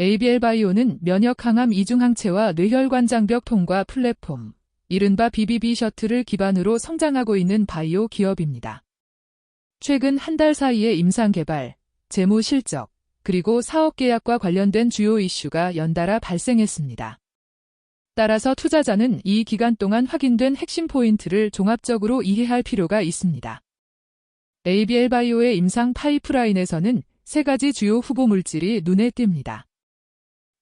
ABL 바이오는 면역 항암 이중항체와 뇌혈관 장벽 통과 플랫폼, 이른바 BBB 셔틀을 기반으로 성장하고 있는 바이오 기업입니다. 최근 한 달 사이에 임상 개발, 재무 실적, 그리고 사업 계약과 관련된 주요 이슈가 연달아 발생했습니다. 따라서 투자자는 이 기간 동안 확인된 핵심 포인트를 종합적으로 이해할 필요가 있습니다. ABL 바이오의 임상 파이프라인에서는 세 가지 주요 후보 물질이 눈에 띕니다.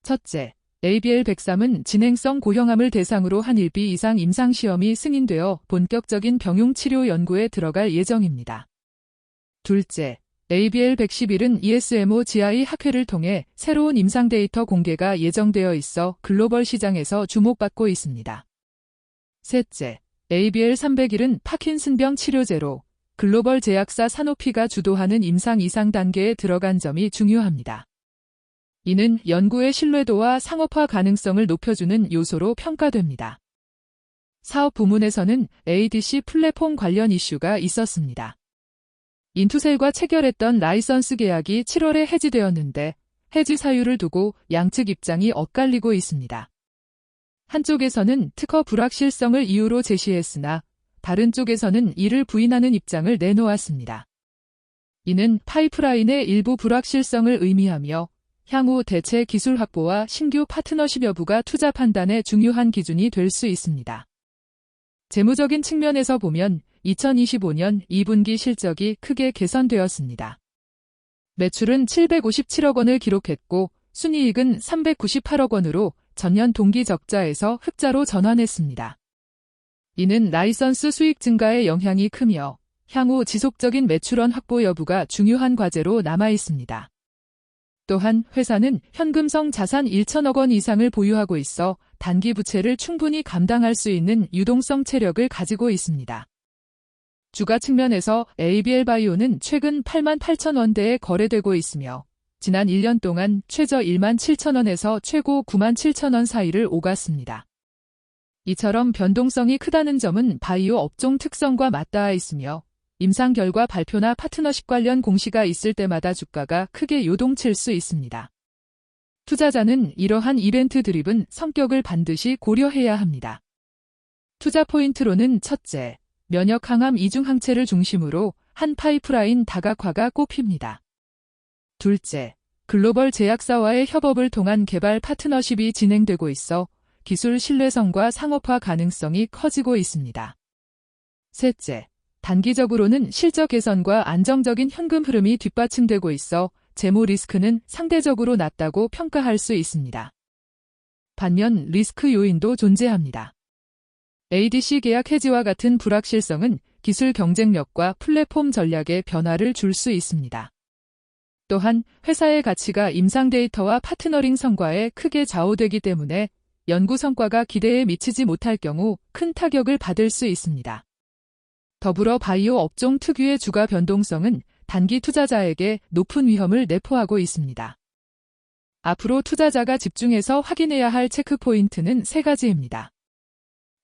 첫째, ABL103은 진행성 고형암을 대상으로 한 1비 이상 임상시험이 승인되어 본격적인 병용 치료 연구에 들어갈 예정입니다. 둘째, ABL111은 ESMO GI 학회를 통해 새로운 임상 데이터 공개가 예정되어 있어 글로벌 시장에서 주목받고 있습니다. 셋째, ABL301은 파킨슨병 치료제로 글로벌 제약사 사노피가 주도하는 임상 이상 단계에 들어간 점이 중요합니다. 이는 연구의 신뢰도와 상업화 가능성을 높여주는 요소로 평가됩니다. 사업 부문에서는 ADC 플랫폼 관련 이슈가 있었습니다. 인투셀과 체결했던 라이선스 계약이 7월에 해지되었는데 해지 사유를 두고 양측 입장이 엇갈리고 있습니다. 한쪽에서는 특허 불확실성을 이유로 제시했으나 다른 쪽에서는 이를 부인하는 입장을 내놓았습니다. 이는 파이프라인의 일부 불확실성을 의미하며 향후 대체 기술 확보와 신규 파트너십 여부가 투자 판단의 중요한 기준이 될 수 있습니다. 재무적인 측면에서 보면 2025년 2분기 실적이 크게 개선되었습니다. 매출은 757억 원을 기록했고 순이익은 398억 원으로 전년 동기 적자에서 흑자로 전환했습니다. 이는 라이선스 수익 증가의 영향이 크며 향후 지속적인 매출원 확보 여부가 중요한 과제로 남아 있습니다. 또한 회사는 현금성 자산 1천억 원 이상을 보유하고 있어 단기 부채를 충분히 감당할 수 있는 유동성 체력을 가지고 있습니다. 주가 측면에서 ABL 바이오는 최근 8만 8천 원대에 거래되고 있으며 지난 1년 동안 최저 1만 7천 원에서 최고 9만 7천 원 사이를 오갔습니다. 이처럼 변동성이 크다는 점은 바이오 업종 특성과 맞닿아 있으며 임상 결과 발표나 파트너십 관련 공시가 있을 때마다 주가가 크게 요동칠 수 있습니다. 투자자는 이러한 이벤트 드립은 성격을 반드시 고려해야 합니다. 투자 포인트로는 첫째, 면역 항암 이중 항체를 중심으로 한 파이프라인 다각화가 꼽힙니다. 둘째, 글로벌 제약사와의 협업을 통한 개발 파트너십이 진행되고 있어 기술 신뢰성과 상업화 가능성이 커지고 있습니다. 셋째, 단기적으로는 실적 개선과 안정적인 현금 흐름이 뒷받침되고 있어 재무 리스크는 상대적으로 낮다고 평가할 수 있습니다. 반면 리스크 요인도 존재합니다. ADC 계약 해지와 같은 불확실성은 기술 경쟁력과 플랫폼 전략에 변화를 줄 수 있습니다. 또한 회사의 가치가 임상 데이터와 파트너링 성과에 크게 좌우되기 때문에 연구 성과가 기대에 미치지 못할 경우 큰 타격을 받을 수 있습니다. 더불어 바이오 업종 특유의 주가 변동성은 단기 투자자에게 높은 위험을 내포하고 있습니다. 앞으로 투자자가 집중해서 확인해야 할 체크 포인트는 세 가지입니다.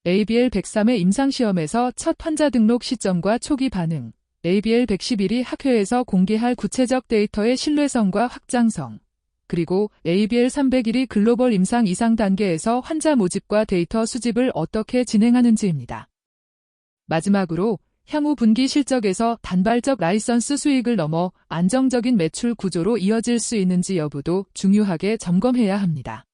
ABL 103의 임상시험에서 첫 환자 등록 시점과 초기 반응, ABL 111이 학회에서 공개할 구체적 데이터의 신뢰성과 확장성, 그리고 ABL 301이 글로벌 임상 이상 단계에서 환자 모집과 데이터 수집을 어떻게 진행하는지입니다. 마지막으로 향후 분기 실적에서 단발적 라이선스 수익을 넘어 안정적인 매출 구조로 이어질 수 있는지 여부도 중요하게 점검해야 합니다.